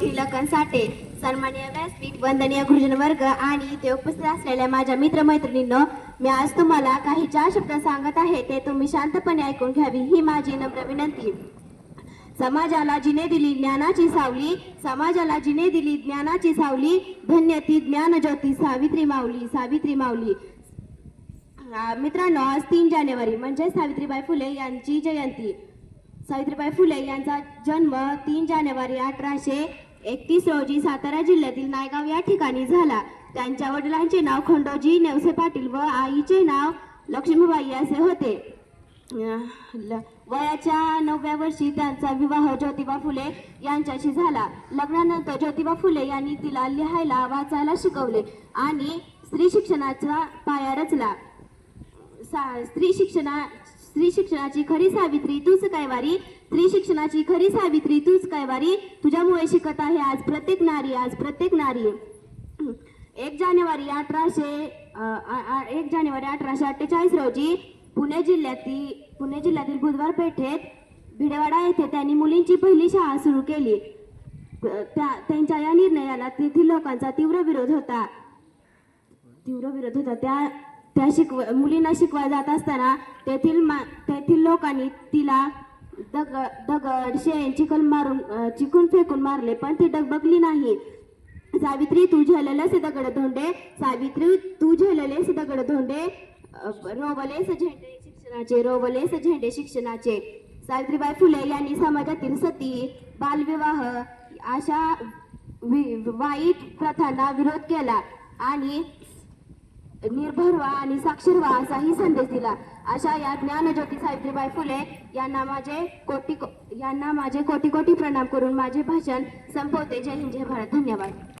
त्रिलकन साठे सन्मान्य व्यासपीठ वंदनीय गुरुजन वर्ग आणि इथे उपस्थित असलेल्या माझ्या मित्रमैत्रिणींनो मी आज तुम्हाला काही चार शब्द सांगत आहे ते तुम्ही शांतपणे ऐकून घ्यावी ही माझी नम्र विनंती. समाजाला जिने दिली ज्ञानाची सावली समाजाला जिने दिली ज्ञानाची सावली धन्य ती ज्ञानज्योती सावित्री माऊली सावित्री माऊली. मित्रांनो आज तीन जानेवारी म्हणजे सावित्रीबाई फुले यांची जयंती. सावित्रीबाई फुले यांचा जन्म तीन जानेवारी अठराशे एकतीस रोजी सातारा जिल्ह्यातील नायगाव या ठिकाणी झाला. त्यांच्या वडिलांचे नाव खंडोजी नेवसे पाटील व आईचे नाव लक्ष्मीबाई असे होते. ल- वयाच्या नवव्या वर्षी त्यांचा विवाह ज्योतिबा फुले यांच्याशी झाला. लग्नानंतर ज्योतिबा फुले यांनी तिला लिहायला वाचायला शिकवले आणि स्त्री शिक्षणाचा पाया रचला. सा- स्त्री शिक्षणा स्त्री शिक्षणाची खरी सावित्री तूच कैवारी. स्त्री शिक्षणाची खरी सावित्री तूच कैवारी. तुझ्यामुळे शिकत आहे आज प्रत्येक नारी आज प्रत्येक नारी. एक जानेवारी अठराशे एक जानेवारी अठराशे अठ्ठेचाळीस रोजी पुणे जिल्ह्यातील पुणे जिल्ह्यातील बुधवार पेठेत भिडेवाडा येथे त्यांनी मुलींची पहिली शाळा सुरू केली. त्या त्यांच्या या निर्णयाला तेथील लोकांचा तीव्र विरोध होता. तीव्र विरोध होता. त्या त्या शिकव मुलींना शिकवा जात असताना तेथील मा तेथील लोकांनी तिला दग दगड शेण चिखल मारून चिकून फेकून मारले पण ती डगबगली नाही. सावित्री तू झेललेस दगड धोंडे. सावित्री तू झेललेस दगड धोंडे. अ, रोवलेस झेंडे शिक्षणाचे रोवलेस झेंडे शिक्षणाचे. सावित्रीबाई फुले यांनी समाजातील सती बालविवाह अशा वि- वाईट प्रथांना विरोध केला. आणि निर्भर व्हा आणि साक्षर व्हा असाही संदेश दिला. अशा या ज्ञानज्योती सावित्रीबाई फुले यांना माझे कोटी यांना माझे कोटी कोटी प्रणाम करून माझे भाषण संपवते. जय हिंद जय भारत. धन्यवाद.